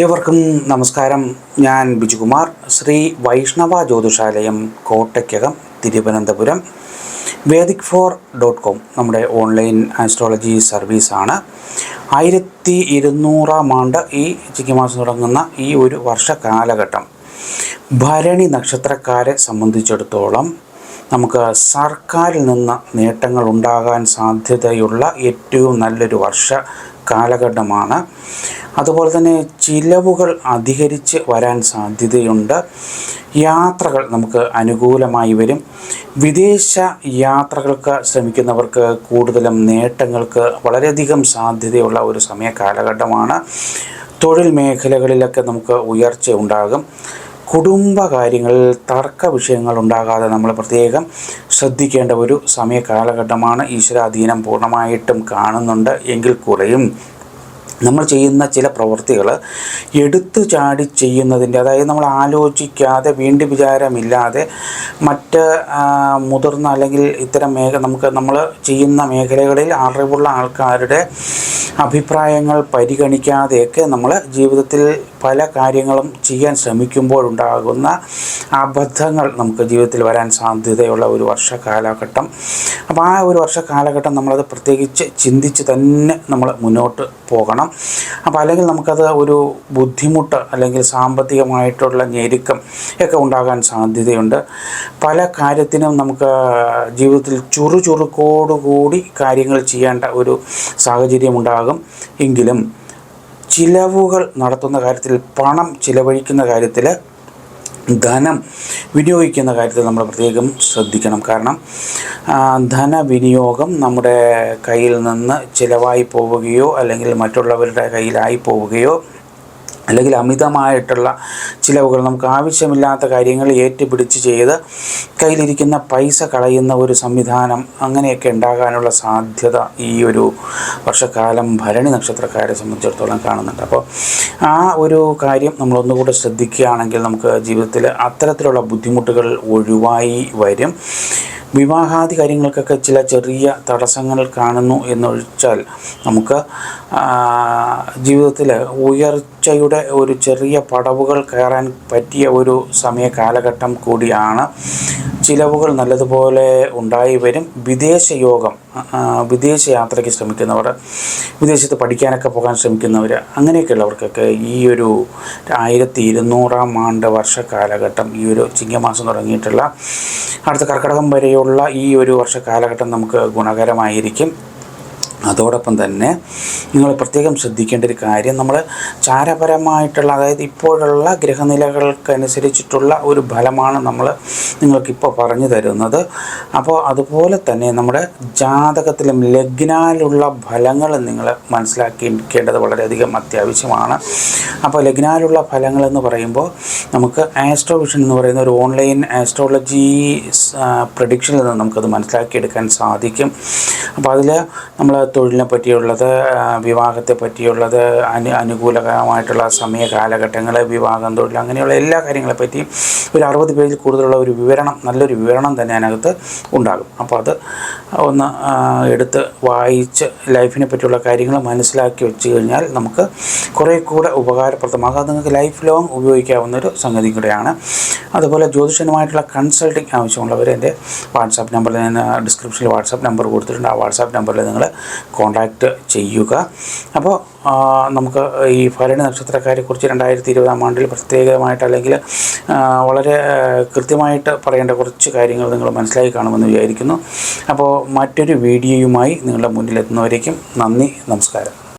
ഏവർക്കും നമസ്കാരം. ഞാൻ Bijukumar. Shri Vaishnava Jyothishalayam Kottakkakam Thiruvananthapuram. Vedic four dot com നമ്മുടെ ഓൺലൈൻ ആസ്ട്രോളജി സർവീസാണ് ആയിരത്തി ഇരുന്നൂറാം ആണ്ട് ഈ ചിക്കിമാസം തുടങ്ങുന്ന ഈ ഒരു വർഷ കാലഘട്ടം. ഭരണി നക്ഷത്രക്കാരെ സംബന്ധിച്ചിടത്തോളം നമുക്ക് സർക്കാരിൽ നിന്ന് നേട്ടങ്ങൾ ഉണ്ടാകാൻ സാധ്യതയുള്ള ഏറ്റവും നല്ലൊരു വർഷ കാലഘട്ടമാണ്. അതുപോലെ തന്നെ ചിലവുകൾ അധികരിച്ച് വരാൻ സാധ്യതയുണ്ട്. യാത്രകൾ നമുക്ക് അനുകൂലമായി വരും. വിദേശ യാത്രകൾക്ക് ശ്രമിക്കുന്നവർക്ക് കൂടുതലും നേട്ടങ്ങൾക്ക് വളരെയധികം സാധ്യതയുള്ള ഒരു സമയ കാലഘട്ടമാണ്. തൊഴിൽ മേഖലകളിലൊക്കെ നമുക്ക് ഉയർച്ച ഉണ്ടാകും. കുടുംബ കാര്യങ്ങളിൽ തർക്ക വിഷയങ്ങൾ ഉണ്ടാകാതെ നമ്മൾ പ്രത്യേകം ശ്രദ്ധിക്കേണ്ട ഒരു സമയ കാലഘട്ടമാണ്. ഈശ്വരാധീനം പൂർണമായിട്ടും കാണുന്നുണ്ട്. എങ്കിൽ കൂടെയും നമ്മൾ ചെയ്യുന്ന ചില പ്രവൃത്തികൾ എടുത്തു ചാടി ചെയ്യുന്നതിന്റെ അതായത് നമ്മൾ ആലോചിക്കാതെ വീണ്ടും വിചാരമില്ലാതെ മറ്റ് മുതിർന്ന അല്ലെങ്കിൽ ഇത്തരം മേഖല നമുക്ക് നമ്മൾ ചെയ്യുന്ന മേഖലകളിൽ അറിവുള്ള ആൾക്കാരുടെ അഭിപ്രായങ്ങൾ പരിഗണിക്കാതെയൊക്കെ നമ്മൾ ജീവിതത്തിൽ പല കാര്യങ്ങളും ചെയ്യാൻ ശ്രമിക്കുമ്പോഴുണ്ടാകുന്ന അബദ്ധങ്ങൾ നമുക്ക് ജീവിതത്തിൽ വരാൻ സാധ്യതയുള്ള ഒരു വർഷ കാലഘട്ടം. അപ്പോൾ ആ ഒരു വർഷ കാലഘട്ടം നമ്മളത് പ്രത്യേകിച്ച് ചിന്തിച്ച് തന്നെ നമ്മൾ മുന്നോട്ട് പോകണം. അപ്പോൾ അല്ലെങ്കിൽ നമുക്കത് ഒരു ബുദ്ധിമുട്ട് അല്ലെങ്കിൽ സാമ്പത്തികമായിട്ടുള്ള ഞെരുക്കം ഒക്കെ ഉണ്ടാകാൻ സാധ്യതയുണ്ട്. പല കാര്യത്തിനും നമുക്ക് ജീവിതത്തിൽ ചുറുചുറുക്കോടുകൂടി കാര്യങ്ങൾ ചെയ്യേണ്ട ഒരു സാഹചര്യം ഉണ്ടാകും. എങ്കിലും ചിലവുകൾ നടത്തുന്ന കാര്യത്തിൽ പണം ചിലവഴിക്കുന്ന കാര്യത്തിൽ ധനം വിനിയോഗിക്കുന്ന കാര്യത്തിൽ നമ്മൾ പ്രത്യേകം ശ്രദ്ധിക്കണം. കാരണം ധനവിനിയോഗം നമ്മുടെ കയ്യിൽ നിന്ന് ചിലവായി പോവുകയോ അല്ലെങ്കിൽ മറ്റുള്ളവരുടെ കയ്യിലായി പോവുകയോ അല്ലെങ്കിൽ അമിതമായിട്ടുള്ള ചിലവുകൾ നമുക്ക് ആവശ്യമില്ലാത്ത കാര്യങ്ങൾ ഏറ്റുപിടിച്ച് ചെയ്ത് കയ്യിലിരിക്കുന്ന പൈസ കളയുന്ന ഒരു സംവിധാനം അങ്ങനെയൊക്കെ ഉണ്ടാകാനുള്ള സാധ്യത ഈ ഒരു വർഷക്കാലം ഭരണി നക്ഷത്രക്കാരെ സംബന്ധിച്ചിടത്തോളം കാണുന്നുണ്ട്. അപ്പോൾ ആ ഒരു കാര്യം നമ്മൾ ഒന്നുകൂടെ ശ്രദ്ധിക്കുകയാണെങ്കിൽ നമുക്ക് ജീവിതത്തിൽ അത്തരത്തിലുള്ള ബുദ്ധിമുട്ടുകൾ ഒഴിവായി വരും. വിവാഹാദി കാര്യങ്ങൾക്കൊക്കെ ചില ചെറിയ തടസ്സങ്ങൾ കാണുന്നു എന്നൊഴിച്ചാൽ നമുക്ക് ജീവിതത്തിൽ ഉയർച്ചയുടെ ഒരു ചെറിയ പടവുകൾ കയറാൻ പറ്റിയ ഒരു സമയ കാലഘട്ടം കൂടിയാണ് ചിലവുകൾ നല്ലതുപോലെ ഉണ്ടായി വരും. വിദേശ യോഗം വിദേശ യാത്രയ്ക്ക് ശ്രമിക്കുന്നവർ വിദേശത്ത് പഠിക്കാനൊക്കെ പോകാൻ ശ്രമിക്കുന്നവർ അങ്ങനെയൊക്കെയുള്ളവർക്കൊക്കെ ഈ ഒരു ആയിരത്തി ഇരുന്നൂറാം ആണ്ട് വർഷ കാലഘട്ടം ഈ ഒരു ചിങ്ങമാസം തുടങ്ങിയിട്ടുള്ള അടുത്ത കർക്കടകം വരെയുള്ള ഈ ഒരു വർഷ കാലഘട്ടം നമുക്ക് ഗുണകരമായിരിക്കും. അതോടൊപ്പം തന്നെ നിങ്ങൾ പ്രത്യേകം ശ്രദ്ധിക്കേണ്ട ഒരു കാര്യം നമ്മൾ ചാരപരമായിട്ടുള്ള അതായത് ഇപ്പോഴുള്ള ഗ്രഹനിലകൾക്കനുസരിച്ചിട്ടുള്ള ഒരു ഫലമാണ് നമ്മൾ നിങ്ങൾക്കിപ്പോൾ പറഞ്ഞു തരുന്നത്. അപ്പോൾ അതുപോലെ തന്നെ നമ്മുടെ ജാതകത്തിലും ലഗ്നാലുള്ള ഫലങ്ങൾ നിങ്ങൾ മനസ്സിലാക്കിയിരിക്കേണ്ടത് വളരെയധികം അത്യാവശ്യമാണ്. അപ്പോൾ ലഗ്നാലുള്ള ഫലങ്ങൾ എന്ന് പറയുമ്പോൾ നമുക്ക് ആസ്ട്രോവിഷൻ എന്ന് പറയുന്ന ഒരു ഓൺലൈൻ ആസ്ട്രോളജി പ്രഡിക്ഷനിൽ നിന്ന് നമുക്കത് മനസ്സിലാക്കിയെടുക്കാൻ സാധിക്കും. അപ്പോൾ അതിൽ നമ്മൾ തൊഴിലിനെ പറ്റിയുള്ളത് വിവാഹത്തെ പറ്റിയുള്ളത് അനു അനുകൂലമായിട്ടുള്ള സമയ കാലഘട്ടങ്ങൾ വിവാഹം തൊഴിൽ അങ്ങനെയുള്ള എല്ലാ കാര്യങ്ങളെ പറ്റിയും ഒരു അറുപത് പേജിൽ കൂടുതലുള്ള ഒരു വിവരണം നല്ലൊരു വിവരണം തന്നെ അതിനകത്ത് ഉണ്ടാകും. അപ്പോൾ അത് ഒന്ന് എടുത്ത് വായിച്ച് ലൈഫിനെ പറ്റിയുള്ള കാര്യങ്ങൾ മനസ്സിലാക്കി വെച്ച് കഴിഞ്ഞാൽ നമുക്ക് കുറേ കൂടെ ഉപകാരപ്രദമാകും. അത് നിങ്ങൾക്ക് ലൈഫ് ലോങ് ഉപയോഗിക്കാവുന്ന ഒരു സംഗതി കൂടെയാണ്. അതുപോലെ ജ്യോതിഷനുമായിട്ടുള്ള കൺസൾട്ടിങ് ആവശ്യമുള്ളവർ എന്റെ വാട്സാപ്പ് നമ്പറിൽ ഞാൻ ഡിസ്ക്രിപ്ഷനിൽ വാട്സാപ്പ് നമ്പർ കൊടുത്തിട്ടുണ്ട്. ആ വാട്സാപ്പ് നമ്പറിൽ നിങ്ങൾ കോൺടാക്റ്റ് ചെയ്യുക. അപ്പോൾ നമുക്ക് ഈ ഭരണി നക്ഷത്രക്കാരെക്കുറിച്ച് രണ്ടായിരത്തി ഇരുപതാം ആണ്ടിൽ പ്രത്യേകമായിട്ട് അല്ലെങ്കിൽ വളരെ കൃത്യമായിട്ട് പറയേണ്ട കുറച്ച് കാര്യങ്ങൾ നിങ്ങൾ മനസ്സിലാക്കി കാണുമെന്ന് വിചാരിക്കുന്നു. അപ്പോൾ മറ്റൊരു വീഡിയോയുമായി നിങ്ങളുടെ മുന്നിലെത്തുന്നവരേക്കും നന്ദി നമസ്കാരം.